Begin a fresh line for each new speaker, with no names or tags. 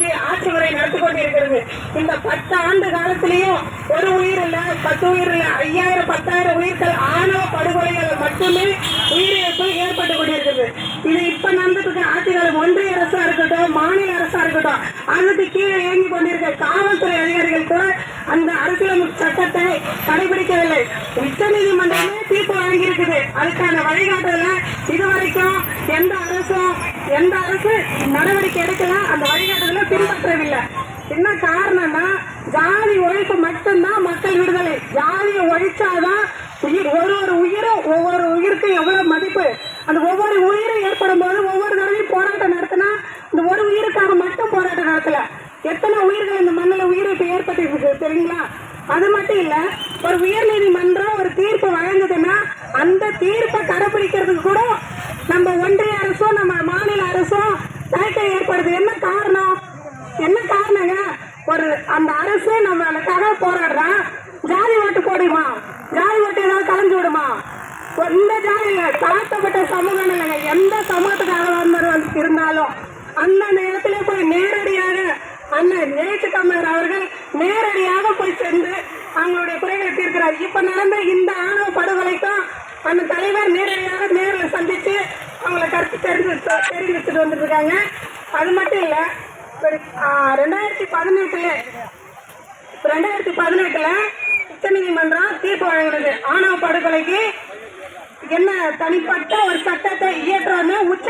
ஆட்சி ஆட்சி முறை நடத்தி கொண்டிருக்கிறது. இந்த பத்து ஆண்டு காலத்திலையும் ஒரு உயிர் இல்ல பத்து உயிர் இல்ல ஐயாயிரம் பத்தாயிரம் உயிர்கள் ஆணவ படுகொலைகள் மட்டுமே உயிரிழப்பு ஏற்பட்டு கொண்டிருக்கிறது. இது இப்ப நடந்துட்டு இருக்க ஆட்சிகள் ஒன்றிய அரசா இருக்கட்டும் மாநில அரசா இருக்கட்டும் அதுக்கு கீழே இயங்கி கொண்டிருக்க காவல்துறை அதிகாரிகள் கூட அந்த அரசியலமைப்பு சட்டத்தை கடைபிடிக்கவில்லை. உச்ச நீதிமன்றமே தீர்ப்பு வழங்கியிருக்குது. அதுக்கான வழிகாட்டுதல இதுவரைக்கும் எந்த அரசும் எந்த அரசு நடவடிக்கை எடுக்கலாம் அந்த வழிகாட்டுதலை பின்பற்றவில்லை. என்ன காரணம்னா ஜாதி ஒழிப்பு மட்டும்தான் மக்கள் விடுதலை. ஜாதியை ஒழிச்சாதான் உயிர் ஒரு ஒரு உயிரும் ஒவ்வொரு உயிருக்கும் எவ்வளவு மதிப்பு. அந்த ஒவ்வொரு உயிரும் ஏற்படும் போது ஒவ்வொரு தடவையும் போராட்டம் நடத்தினா இந்த ஒரு உயிருக்காக மட்டும் போராட்டம் நடத்தல. எத்தனை உயிர்கள் இந்த மண்ணில் உயிரிழப்பு ஏற்பட்டு சரிங்களா தெரியுங்களா? அது மட்டும் இல்லை ஒரு உயர்நீதிமன்றம் ஒரு தீர்ப்பு வழங்குதுன்னா அந்த தீர்ப்பை கடைபிடிக்கிறதுக்கு கூட நம்ம ஒன்றிய அரசும் நம்ம தேவைப்படுது என்ன காரணம்? என்ன காரணங்க? ஒரு அந்த அரசு நம்மளுக்காக போராடுறான் ஜாதி ஓட்டு போடுமா? ஜாதி ஓட்டு ஏதாவது கலைஞ்சு விடுமா? எந்த ஜாதி தாழ்த்தப்பட்ட சமூகம் இல்லைங்க எந்த சமூகத்துக்காக வந்து இருந்தாலும் அந்த நேரத்துல போய் நேரடியாக அண்ணன் நேற்று தமிழர் அவர்கள் நேரடியாக போய் சென்று அவங்களுடைய குறைகளை தீர்க்கிறார். இப்ப நடந்த இந்த ஆணவ படுகொலைக்கும் அந்த தலைவர் நேரடியாக நேரில் சந்திச்சு அவங்கள கருத்து தெரிஞ்சு தெரிவிச்சுட்டு வந்துருக்காங்க அது மட்டும் இல்ல ரெண்டாயிரத்தி பதினெட்டுல ரெண்டாயிரத்தி பதினெட்டுல உச்சநீதிமன்றம் தீர்ப்பு வழங்கினது. ஆணவ படுகொலைக்கு என்ன தனிப்பட்ட ஒரு சட்டத்தை இயற்றோன்னு உச்ச